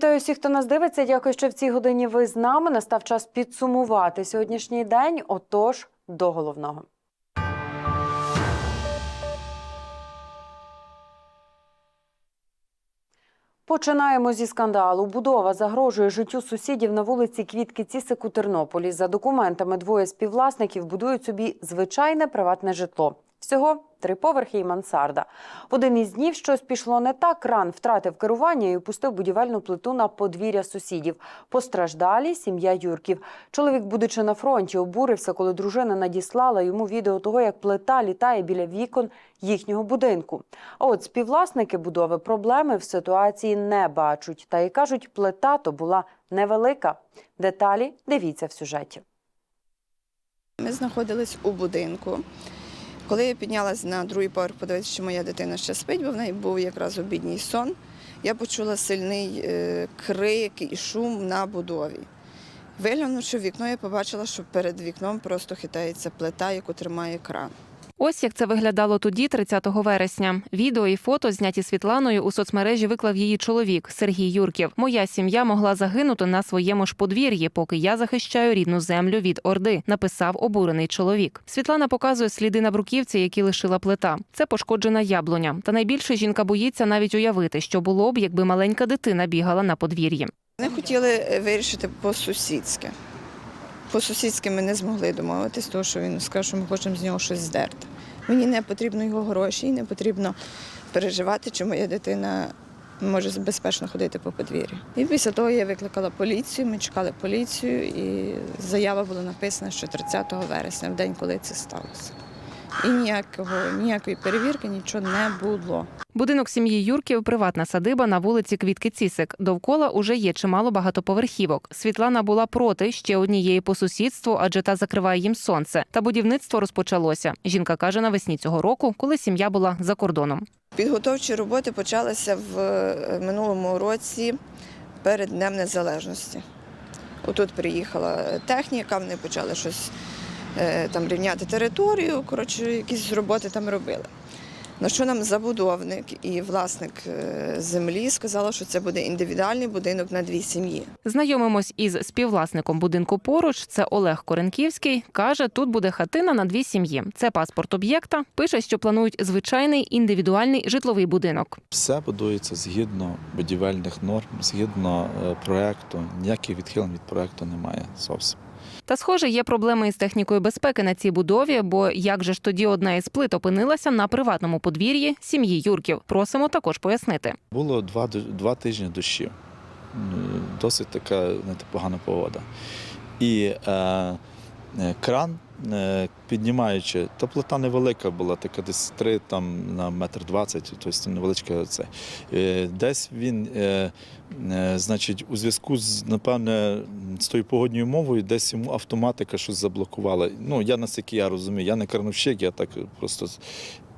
Вітаю всіх, хто нас дивиться. Дякую, що в цій годині ви з нами. Настав час підсумувати сьогоднішній день. Отож, до головного. Починаємо зі скандалу. Будова загрожує життю сусідів на вулиці Квітки Цісик у Тернополі. За документами двоє співвласників будують собі звичайне приватне житло. Всього три поверхи і мансарда. В один із днів щось пішло не так. Кран втратив керування і опустив будівельну плиту на подвір'я сусідів. Постраждалі сім'я Юрків. Чоловік, будучи на фронті, обурився, коли дружина надіслала йому відео того, як плита літає біля вікон їхнього будинку. А от співвласники будови проблеми в ситуації не бачать. Та й кажуть, плита то була невелика. Деталі дивіться в сюжеті. Ми знаходились у будинку. Коли я піднялася на другий поверх, подивитися, що моя дитина ще спить, бо в неї був якраз обідній сон, я почула сильний е, крик і шум на будові. Виглянувши вікно, я побачила, що перед вікном просто хитається плита, яку тримає кран. Ось як це виглядало тоді, 30 вересня. Відео і фото, зняті Світланою, у соцмережі виклав її чоловік Сергій Юрків. Моя сім'я могла загинути на своєму ж подвір'ї, поки я захищаю рідну землю від орди. Написав обурений чоловік. Світлана показує сліди на бруківці, які лишила плита. Це пошкоджена яблуня. Та найбільше жінка боїться навіть уявити, що було б, якби маленька дитина бігала на подвір'ї. Вони хотіли е, вирішити по-сусідськи. По-сусідськи ми не змогли домовитись, тому що він сказав, що ми хочемо з нього щось здерти. Мені не потрібно його гроші, не потрібно переживати, чи моя дитина може безпечно ходити по подвір'ю. І після того я викликала поліцію, ми чекали поліцію, і заява була написана, що 30 вересня, в день, коли це сталося. І ніякого, ніякої перевірки, нічого не було. Будинок сім'ї Юрків приватна садиба на вулиці Квітки Цісик. Довкола уже є чимало багатоповерхівок. Світлана була проти ще однієї по сусідству, адже та закриває їм сонце. Та будівництво розпочалося. Жінка каже навесні цього року, коли сім'я була за кордоном. Підготовчі роботи почалися в е, минулому році перед Днем Незалежності. Отут приїхала техніка, вони почали щось там рівняти територію, коротше, якісь роботи там робили. На що нам забудовник і власник е, землі сказали, що це буде індивідуальний будинок на дві сім'ї. Знайомимось із співвласником будинку поруч. Це Олег Коренківський. каже, тут буде хатина на дві сім'ї. Це паспорт об'єкта. Пише, що планують звичайний індивідуальний житловий будинок. Все будується згідно будівельних норм, згідно е, проекту. Ніяких відхилень від проекту немає зовсім. Та, схоже, є проблеми із технікою безпеки на цій будові, бо як же ж тоді одна із плит опинилася на приватному подвір'ї сім'ї Юрків. Просимо також пояснити. Було два, два тижні дощів. Досить така непогана погода. І е, е, кран, піднімаючи, та плита невелика була, така десь 3 там, на метр двадцять, тобто невеличка це. Е, десь він, е, е, значить, у зв'язку з, напевне, з тою погодньою мовою, десь йому автоматика щось заблокувала. Ну, я наскільки я розумію, я не крановщик, я так просто.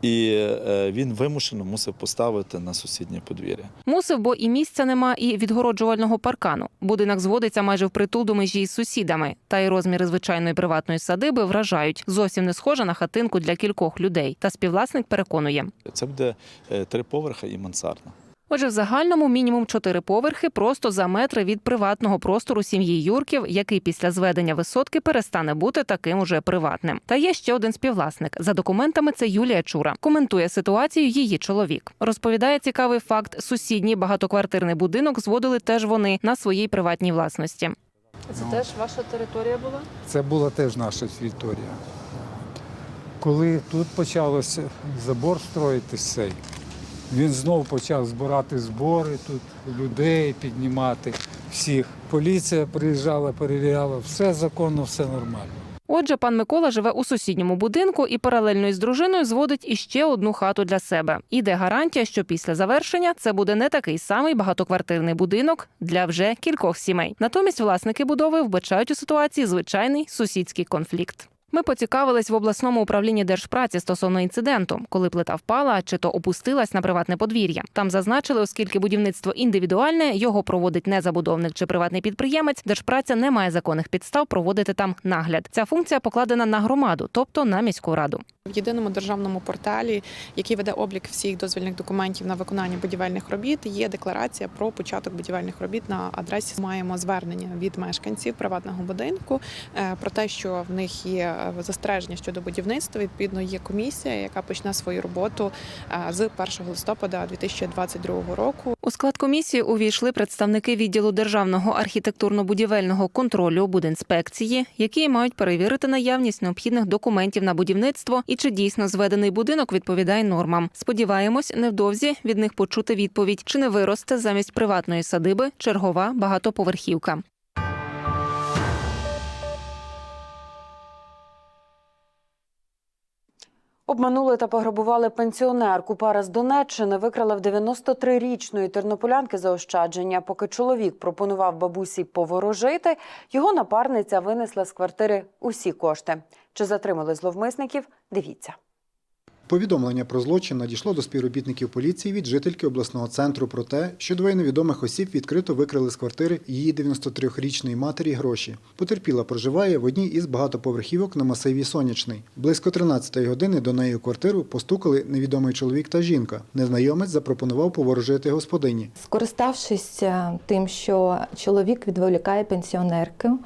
І е, він вимушено мусив поставити на сусіднє подвір'я. Мусив, бо і місця нема, і відгороджувального паркану. Будинок зводиться майже впритул до межі із сусідами. Та й розміри звичайної приватної садиби вражають. Зовсім не схожа на хатинку для кількох людей. Та співвласник переконує. Це буде е, три поверхи і мансардна. Отже, в загальному мінімум чотири поверхи просто за метри від приватного простору сім'ї Юрків, який після зведення висотки перестане бути таким уже приватним. Та є ще один співвласник. За документами це Юлія Чура. Коментує ситуацію її чоловік. Розповідає цікавий факт: сусідній багатоквартирний будинок зводили теж вони на своїй приватній власності. Це теж ваша територія була? Це була теж наша територія. Коли тут почалося забор строїтись цей, він знов почав збирати збори тут, людей піднімати всіх. Поліція приїжджала, перевіряла, все законно, все нормально. Отже, пан Микола живе у сусідньому будинку і паралельно із дружиною зводить іще одну хату для себе. Іде гарантія, що після завершення це буде не такий самий багатоквартирний будинок для вже кількох сімей. Натомість власники будови вбачають у ситуації звичайний сусідський конфлікт. Ми поцікавились в обласному управлінні держпраці стосовно інциденту, коли плита впала чи то опустилась на приватне подвір'я. Там зазначили, оскільки будівництво індивідуальне, його проводить не забудовник чи приватний підприємець. Держпраця не має законних підстав проводити там нагляд. Ця функція покладена на громаду, тобто на міську раду. В єдиному державному порталі, який веде облік всіх дозвільних документів на виконання будівельних робіт, є декларація про початок будівельних робіт на адресі. Маємо звернення від мешканців приватного будинку е, про те, що в них є застереження щодо будівництва. Відповідно, є комісія, яка почне свою роботу е, з 1 листопада 2022 року. У склад комісії увійшли представники відділу державного архітектурно-будівельного контролю будінспекції, які мають перевірити наявність необхідних документів на будівництво і чи дійсно зведений будинок відповідає нормам. Сподіваємось, невдовзі від них почути відповідь, чи не виросте замість приватної садиби чергова багатоповерхівка. Обманули та пограбували пенсіонерку. Пара з Донеччини викрала в 93-річної тернополянки заощадження. Поки чоловік пропонував бабусі поворожити, його напарниця винесла з квартири усі кошти. Чи затримали зловмисників? Дивіться. Повідомлення про злочин надійшло до співробітників поліції від жительки обласного центру про те, що двоє невідомих осіб відкрито викрили з квартири її 93-річної матері гроші. Потерпіла проживає в одній із багатоповерхівок на масиві Сонячний. Близько 13-ї години до неї у квартиру постукали невідомий чоловік та жінка. Незнайомець запропонував поворожити господині. Скориставшись е, тим, що чоловік відволікає пенсіонерку,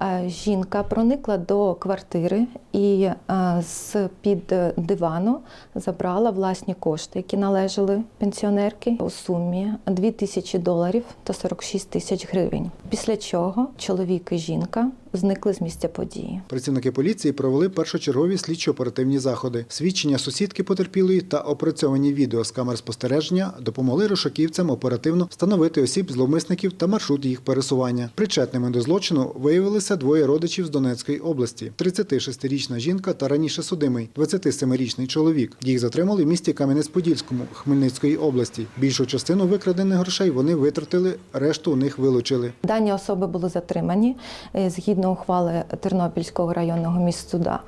е, жінка проникла до квартири і е, з під дивану забрала власні кошти, які належали пенсіонерки у сумі 2 тисячі доларів та 46 тисяч гривень. Після чого чоловік і жінка зникли з місця події. Працівники поліції провели першочергові слідчо-оперативні заходи. Свідчення сусідки потерпілої та опрацьовані відео з камер спостереження допомогли рушаківцям оперативно встановити осіб зловмисників та маршрут їх пересування. Причетними до злочину виявилися двоє родичів з Донецької області: 36-річна жінка та раніше судимий 27-річний чоловік. Їх затримали в місті Кам'янець-Подільському Хмельницької області. Більшу частину викрадених грошей вони витратили, решту у них вилучили. Дані особи були затримані Е, згідно ухвали Тернопільського районного міськсуда.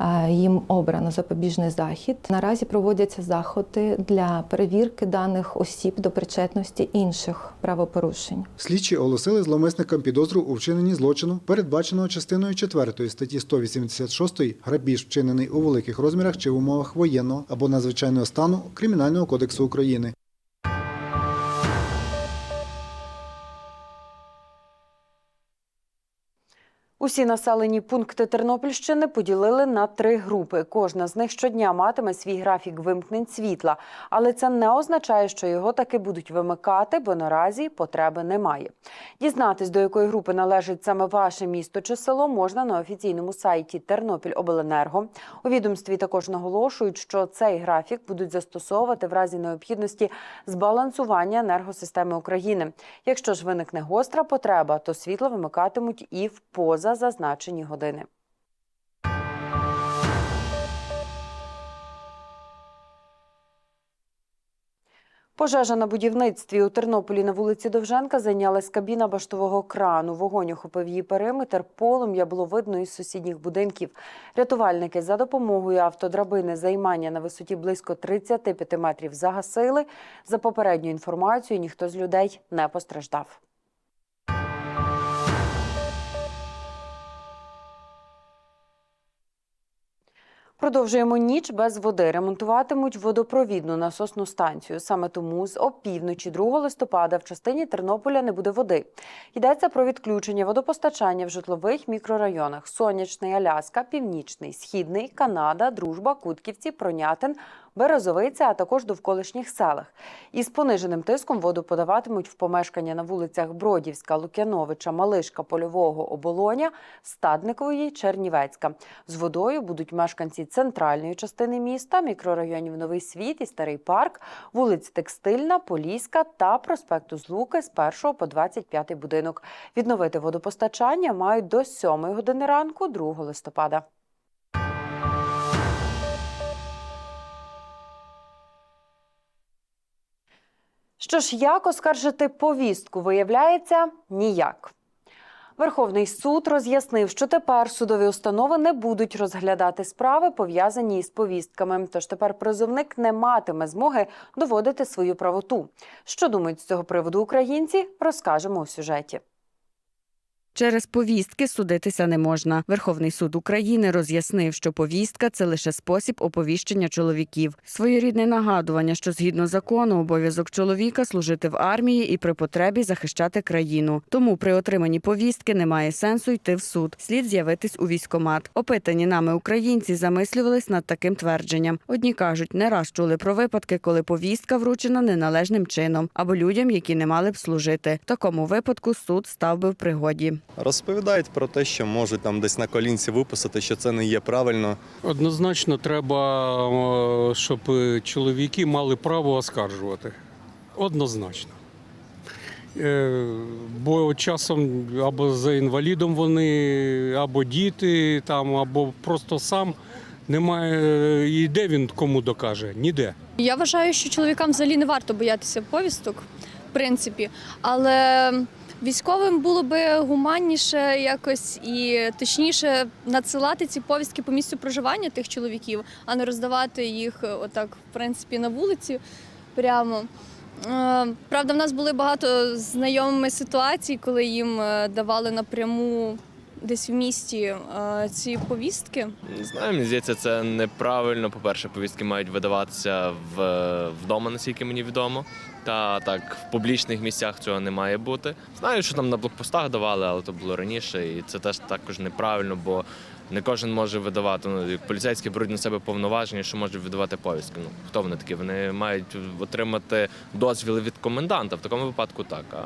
е, Їм обрано запобіжний захід. Наразі проводяться заходи для перевірки даних осіб до причетності інших правопорушень. Слідчі оголосили зловмисникам підозру у вчиненні злочину, передбаченого частиною 4 статті 186 грабіж, вчинений у великих розмірах чи в умовах воєнного або надзвичайного стану Кримінального кодексу України. Усі населені пункти Тернопільщини поділили на три групи. Кожна з них щодня матиме свій графік вимкнень світла, але це не означає, що його таки будуть вимикати, бо наразі потреби немає. Дізнатись, до якої групи належить саме ваше місто чи село, можна на офіційному сайті Тернопільобленерго. У відомстві також наголошують, що цей графік будуть застосовувати в разі необхідності збалансування енергосистеми України. Якщо ж виникне гостра потреба, то світло вимикатимуть і в поза зазначені години. Пожежа на будівництві у Тернополі на вулиці Довженка зайнялась кабіна баштового крану. Вогонь охопив її периметр. Полум'я було видно із сусідніх будинків. Рятувальники за допомогою автодрабини займання на висоті близько 35 метрів загасили. За попередньою інформацією, ніхто з людей не постраждав. Продовжуємо ніч без води. Ремонтуватимуть водопровідну насосну станцію. Саме тому з опівночі 2 листопада в частині Тернополя не буде води. Йдеться про відключення водопостачання в житлових мікрорайонах: Сонячний, Аляска, Північний, Східний, Канада, Дружба, Кутківці, Пронятин, Березовиця, а також довколишніх селах. Із пониженим тиском воду подаватимуть в помешкання на вулицях Бродівська, Лук'яновича, Малишка, Польового, Оболоня, Стадникової, Чернівецька. З водою будуть мешканці центральної частини міста, мікрорайонів Новий Світ і Старий Парк, вулиць Текстильна, Поліська та проспекту Злуки з 1 по 25 будинок. Відновити водопостачання мають до 7 години ранку 2 листопада. Що ж, як оскаржити повістку? Виявляється, ніяк. Верховний суд роз'яснив, що тепер судові установи не будуть розглядати справи, пов'язані із повістками. Тож тепер призовник не матиме змоги доводити свою правоту. Що думають з цього приводу українці, розкажемо у сюжеті. Через повістки судитися не можна. Верховний суд України роз'яснив, що повістка це лише спосіб оповіщення чоловіків. Своєрідне нагадування, що згідно закону обов'язок чоловіка служити в армії і при потребі захищати країну. Тому при отриманні повістки немає сенсу йти в суд. Слід з'явитись у військкомат. Опитані нами українці замислювались над таким твердженням. Одні кажуть, не раз чули про випадки, коли повістка вручена неналежним чином або людям, які не мали б служити. В такому випадку суд став би в пригоді. Розповідають про те, що можуть там десь на колінці виписати, що це не є правильно. Однозначно треба, щоб чоловіки мали право оскаржувати. Однозначно. Е, Бо часом або за інвалідом вони, або діти, там, або просто сам немає. І де він кому докаже? Ніде. Я вважаю, що чоловікам взагалі не варто боятися повісток, в принципі, але військовим було би гуманніше якось і точніше надсилати ці повістки по місцю проживання тих чоловіків, а не роздавати їх е, отак, в принципі, на вулиці прямо. Е, Правда, в нас були багато знайомими ситуацій, коли їм е, давали напряму десь в місті ці повістки. Не знаю, мені здається, це неправильно. По-перше, повістки мають видаватися вдома, наскільки мені відомо. Та так, в публічних місцях цього не має бути. Знаю, що там на блокпостах давали, але то було раніше, і це теж також неправильно, бо не кожен може видавати. Ну, поліцейські беруть на себе повноваження, що можуть видавати повістки. Ну, хто вони такі? Вони мають отримати дозвіл від коменданта. В такому випадку так. А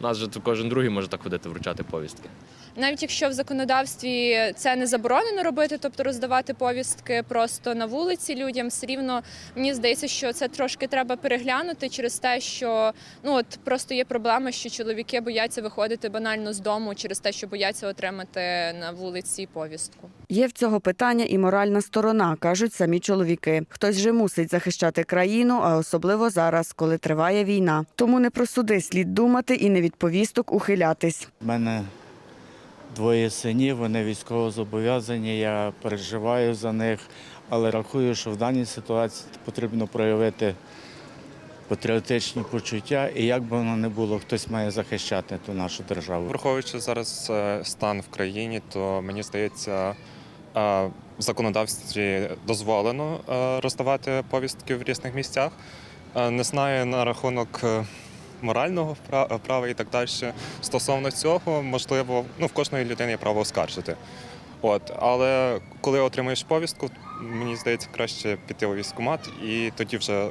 у нас же кожен другий може так ходити вручати повістки. Навіть якщо в законодавстві це не заборонено робити, тобто роздавати повістки просто на вулиці людям, все рівно мені здається, що це трошки треба переглянути через те, що ну от просто є проблема, що чоловіки бояться виходити банально з дому через те, що бояться отримати на вулиці повістку. Є в цього питання і моральна сторона, кажуть самі чоловіки. Хтось же мусить захищати країну, а особливо зараз, коли триває війна. Тому не про суди слід думати і не від повісток ухилятись. У мене двоє синів, вони військово зобов'язані, я переживаю за них, але рахую, що в даній ситуації потрібно проявити патріотичні почуття, і як би воно не було, хтось має захищати ту нашу державу. Враховуючи зараз е, стан в країні, то мені здається, е, в законодавстві дозволено е, роздавати повістки в різних місцях. Не знаю на рахунок морального пра- права і так далі. Стосовно цього, можливо, ну в кожної людини є право оскаржити. От, але коли отримаєш повістку, мені здається, краще піти у військкомат і тоді вже е,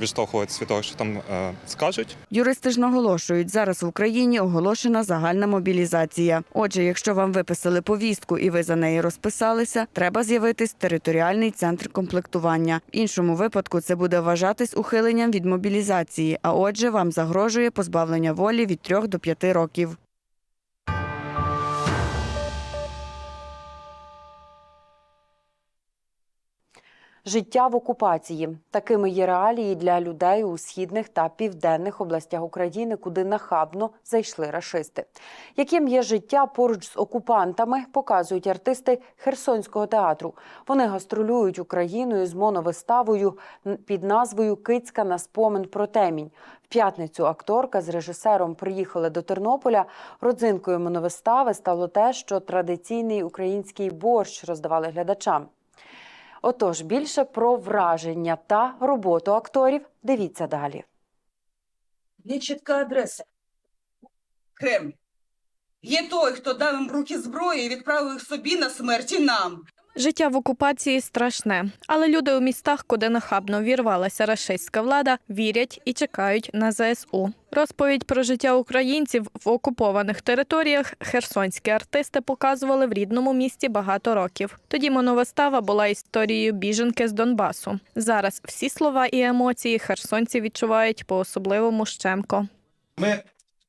відштовхуватися від того, що там е, скажуть. Юристи ж наголошують, зараз в Україні оголошена загальна мобілізація. Отже, якщо вам виписали повістку і ви за неї розписалися, треба з'явитись територіальний центр комплектування. В іншому випадку це буде вважатись ухиленням від мобілізації. А отже, вам загрожує позбавлення волі від 3 до 5 років. Життя в окупації такими є реалії для людей у східних та південних областях України, куди нахабно зайшли рашисти. Яким є життя поруч з окупантами, показують артисти Херсонського театру. Вони гастролюють Україною з моновиставою під назвою Кицька на спомин про темінь. В п'ятницю акторка з режисером приїхали до Тернополя. Родзинкою моновистави стало те, що традиційний український борщ роздавали глядачам. Отож, більше про враження та роботу акторів дивіться далі. Є чітка адреса. Кремль. Є той, хто дав їм руки зброю і відправив їх собі на смерть і нам. Життя в окупації страшне, але люди у містах, куди нахабно вірвалася рашистська влада, вірять і чекають на ЗСУ. Розповідь про життя українців в окупованих територіях херсонські артисти показували в рідному місті багато років. Тоді моновистава була історією біженки з Донбасу. Зараз всі слова і емоції херсонці відчувають по-особливому щемко. Ми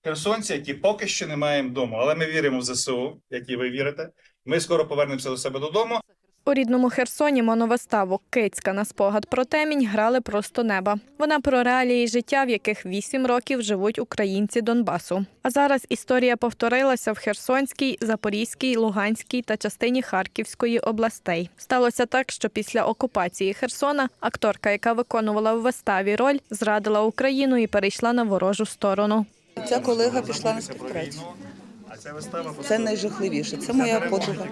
херсонці, які поки що не маємо дому, але ми віримо в ЗСУ, які ви вірите. Ми скоро повернемося до себе додому. У рідному Херсоні моновиставу Кицька на спогад про темінь грали просто неба. Вона про реалії життя, в яких вісім років живуть українці Донбасу. А зараз історія повторилася в Херсонській, Запорізькій, Луганській та частині Харківської областей. Сталося так, що після окупації Херсона акторка, яка виконувала в виставі роль, зрадила Україну і перейшла на ворожу сторону. Ця колега пішла на співпрацю. Це найжахливіше. Це моя подруга.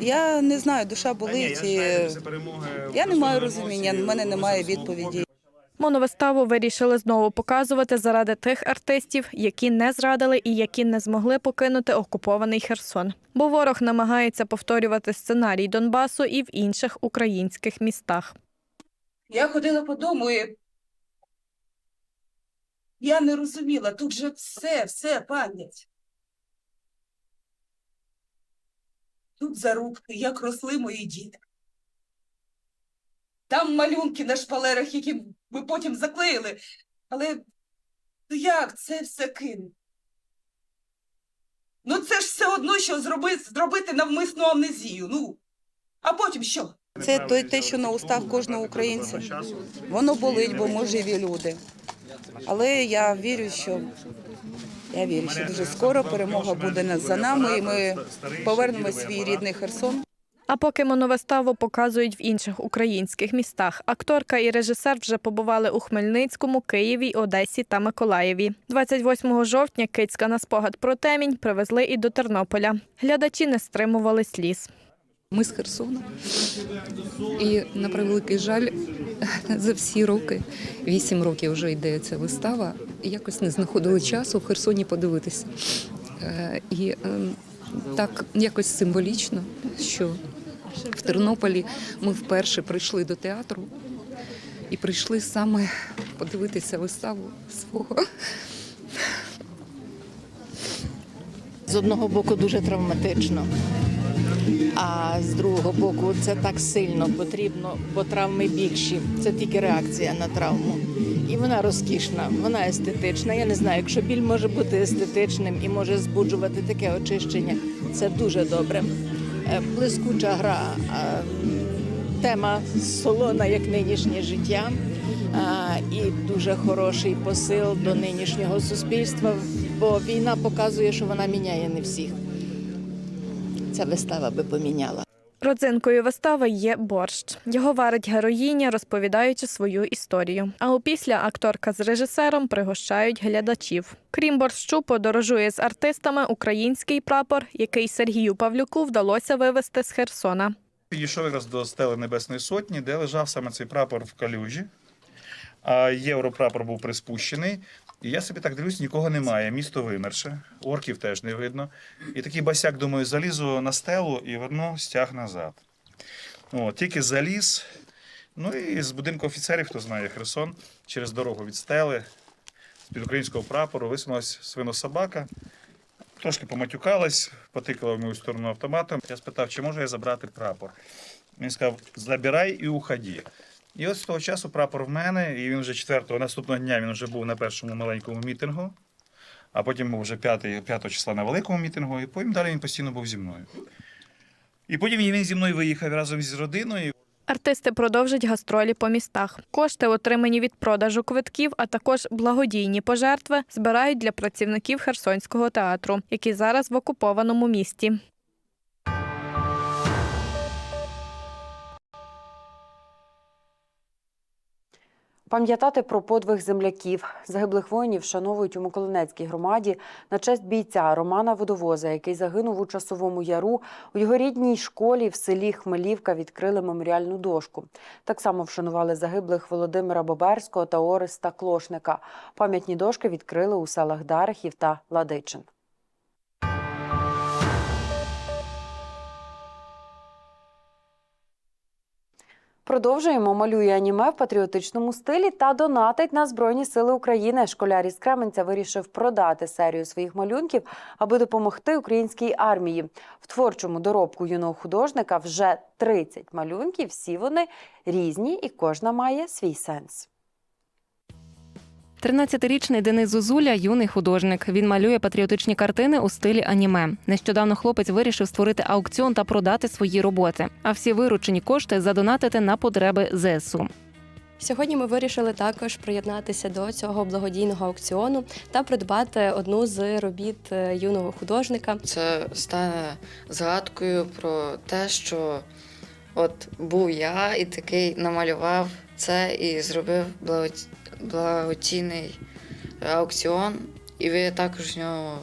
Я не знаю, душа болить. і Я не маю розуміння, в мене немає відповіді. Моновиставу вирішили знову показувати заради тих артистів, які не зрадили і які не змогли покинути окупований Херсон. Бо ворог намагається повторювати сценарій Донбасу і в інших українських містах. Я ходила по дому і я не розуміла, тут же все, все пам'ять. Тут зарубки, як росли мої діти. Там малюнки на шпалерах, які ми потім заклеїли. Але ну як це все кинути? Ну це ж все одно, що зробити, зробити навмисну амнезію. Ну, а потім що? Це той, те, що на устах кожного українця. Воно болить, бо ми живі люди. Але я вірю, що я вірю, що дуже скоро перемога буде за нами, і ми повернемо свій рідний Херсон. А поки моновиставу показують в інших українських містах, акторка і режисер вже побували у Хмельницькому, Києві, Одесі та Миколаєві. 28 жовтня Кицька на спогад про темінь привезли і до Тернополя. Глядачі не стримували сліз. Ми з Херсона. І на превеликий жаль, за всі роки, вісім років вже йде ця вистава, і якось не знаходили часу в Херсоні подивитися. Е, І ем, так якось символічно, що в Тернополі ми вперше прийшли до театру і прийшли саме подивитися виставу свого З одного боку дуже травматично, а з другого боку це так сильно потрібно, бо травми більші. Це тільки реакція на травму. І вона розкішна, вона естетична. Я не знаю, якщо біль може бути естетичним і може збуджувати таке очищення, це дуже добре. Е, Блискуча гра, тема солона, як нинішнє життя. І дуже хороший посил до нинішнього суспільства, бо війна показує, що вона міняє не всіх. Ця вистава би поміняла. Родзинкою вистави є борщ. Його варить героїня, розповідаючи свою історію. А опісля акторка з режисером пригощають глядачів. Крім борщу, подорожує з артистами український прапор, який Сергію Павлюку вдалося вивезти з Херсона. Підійшов якраз до стели Небесної Сотні, де лежав саме цей прапор в калюжі. А європрапор був приспущений. І я собі так дивлюсь, нікого немає. Місто вимерше, орків теж не видно. І такий басяк, думаю, залізу на стелу і верну стяг назад. О, тільки заліз. Ну і з будинку офіцерів, хто знає Херсон, через дорогу від стели, з-під українського прапору висунулась свинособака. Трошки поматюкалась, потикала в мою сторону автоматом. Я спитав, чи можу я забрати прапор. Він сказав: забирай і уходи. І от з того часу прапор в мене, і він вже 4 наступного дня він вже був на першому маленькому мітингу, а потім був вже 5, 5 числа на великому мітингу, і потім далі він постійно був зі мною. І потім він зі мною виїхав разом з родиною. Артисти продовжать гастролі по містах. Кошти, отримані від продажу квитків, а також благодійні пожертви, збирають для працівників Херсонського театру, які зараз в окупованому місті. Пам'ятати про подвиг земляків. Загиблих воїнів вшановують у Миколинецькій громаді на честь бійця Романа Водовоза, який загинув у часовому яру. У його рідній школі в селі Хмелівка відкрили меморіальну дошку. Так само вшанували загиблих Володимира Боберського та Ореста Клошника. Пам'ятні дошки відкрили у селах Дарихів та Ладичин. Продовжуємо малює аніме в патріотичному стилі та донатить на Збройні Сили України. Школяр із Кременця вирішив продати серію своїх малюнків, аби допомогти українській армії. В творчому доробку юного художника вже 30 малюнків. Всі вони різні, і кожна має свій сенс. 13-річний Денис Зузуля юний художник. Він малює патріотичні картини у стилі аніме. Нещодавно хлопець вирішив створити аукціон та продати свої роботи. А всі виручені кошти задонатити на потреби ЗСУ. Сьогодні ми вирішили також приєднатися до цього благодійного аукціону та придбати одну з робіт е, юного художника. Це стане згадкою про те, що от був я і такий намалював це і зробив благоці- благодійний аукціон, і ви також в нього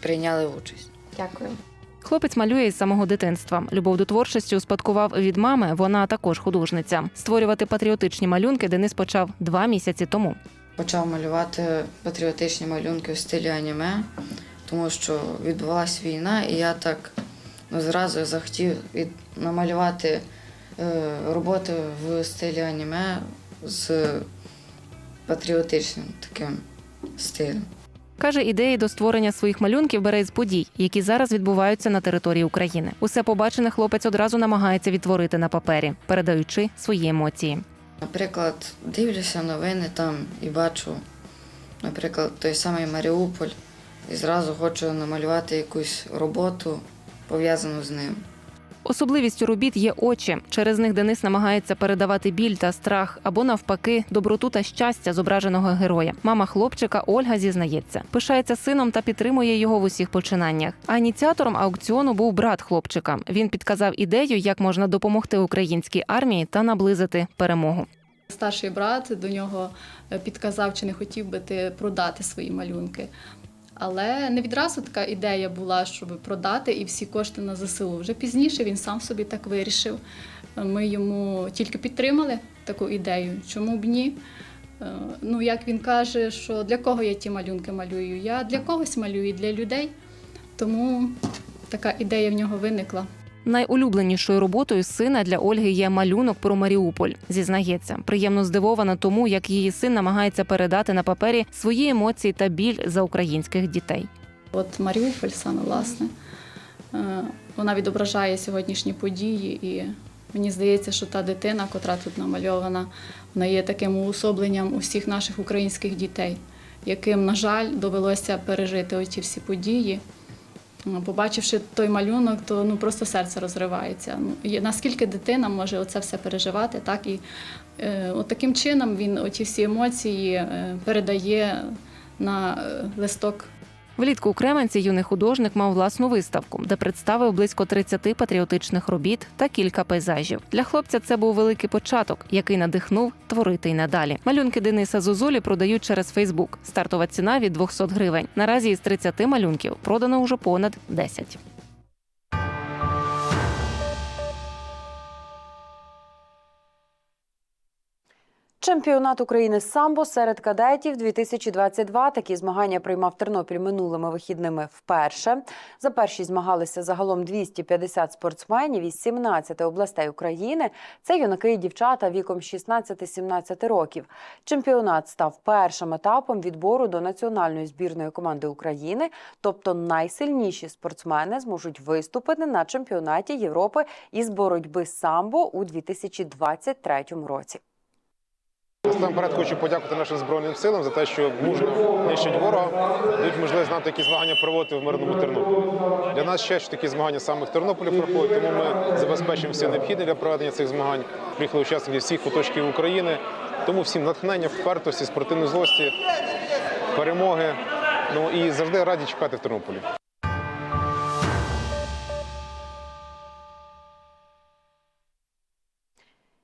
прийняли участь. Дякую. Хлопець малює із самого дитинства. Любов до творчості успадкував від мами. Вона також художниця. Створювати патріотичні малюнки Денис почав два місяці тому. Почав малювати патріотичні малюнки в стилі аніме, тому що відбулася війна, і я так ну, зразу захотів від... намалювати е, роботи в стилі аніме з патріотичним таким стилем. Каже, ідеї до створення своїх малюнків бере з подій, які зараз відбуваються на території України. Усе побачене хлопець одразу намагається відтворити на папері, передаючи свої емоції. Наприклад, дивлюся новини там і бачу, наприклад, той самий Маріуполь, і зразу хочу намалювати якусь роботу пов'язану з ним. Особливістю робіт є очі. Через них Денис намагається передавати біль та страх або навпаки доброту та щастя зображеного героя. Мама хлопчика Ольга зізнається, пишається сином та підтримує його в усіх починаннях. А ініціатором аукціону був брат хлопчика. Він підказав ідею, як можна допомогти українській армії та наблизити перемогу. Старший брат до нього е, підказав, чи не хотів би ти продати свої малюнки. Але не відразу така ідея була, щоб продати і всі кошти на ЗСУ. Вже пізніше він сам собі так вирішив. Ми йому тільки підтримали таку ідею. Чому б ні? Е, Ну, як він каже, що для кого я ті малюнки малюю? Я для когось малюю, для людей. Тому така ідея в нього виникла. Найулюбленішою роботою сина для Ольги є малюнок про Маріуполь. Зізнається, приємно здивована тому, як її син намагається передати на папері свої емоції та біль за українських дітей. От Маріуполь саме власне. Е, Вона відображає сьогоднішні події, і мені здається, що та дитина, котра тут намальована, вона є таким уособленням усіх наших українських дітей, яким, на жаль, довелося пережити оті всі події. Побачивши той малюнок, то ну просто серце розривається. Ну наскільки дитина може оце все переживати, так і е, от таким чином він оті всі емоції е, передає на е, листок Влітку у Кременці юний художник мав власну виставку, де представив близько 30 патріотичних робіт та кілька пейзажів. Для хлопця це був великий початок, який надихнув творити й надалі. Малюнки Дениса Зозулі продають через Фейсбук. Стартова ціна від 200 гривень. Наразі із 30 малюнків продано уже понад 10. Чемпіонат України з самбо серед кадетів 2022. Такі змагання приймав Тернопіль минулими вихідними вперше. За перші змагалися загалом 250 спортсменів із 17 областей України. Це юнаки і дівчата віком 16-17 років. Чемпіонат став першим етапом відбору до національної збірної команди України. Тобто найсильніші спортсмени зможуть виступити на чемпіонаті Європи із боротьби самбо у 2023 році. Насамперед хочу подякувати нашим збройним силам за те, що мужньо нищать ворога, дають можливість знати, які змагання проводити в мирному Тернополі. Для нас ще що такі змагання саме в Тернополі проходять, тому ми забезпечимо все необхідне для проведення цих змагань. Приїхали учасники всіх куточків України. Тому всім натхнення, впертості, спортивної злості, перемоги. Ну і завжди раді чекати в Тернополі.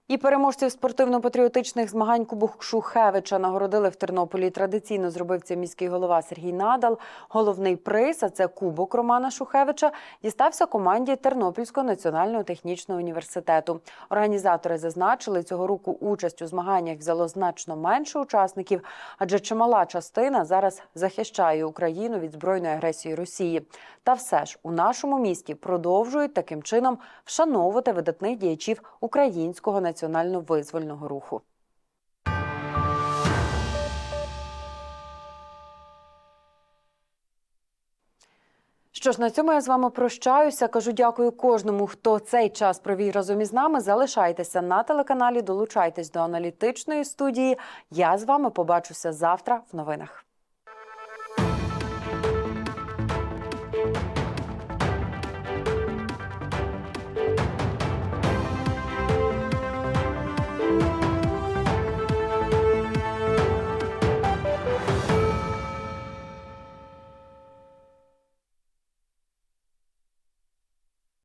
І переможців спортивно-патріотичних змагань Кубок Шухевича нагородили в Тернополі. Традиційно зробив це міський голова Сергій Надал. Головний приз, а це Кубок Романа Шухевича, дістався команді Тернопільського національного технічного університету. Організатори зазначили, цього року участь у змаганнях взяло значно менше учасників, адже чимала частина зараз захищає Україну від збройної агресії Росії. Та все ж у нашому місті продовжують таким чином вшановувати видатних діячів українського національно-визвольного руху. Що ж, на цьому я з вами прощаюся. Кажу дякую кожному, хто цей час провів разом із нами. Залишайтеся на телеканалі, долучайтесь до аналітичної студії. Я з вами побачуся завтра в новинах.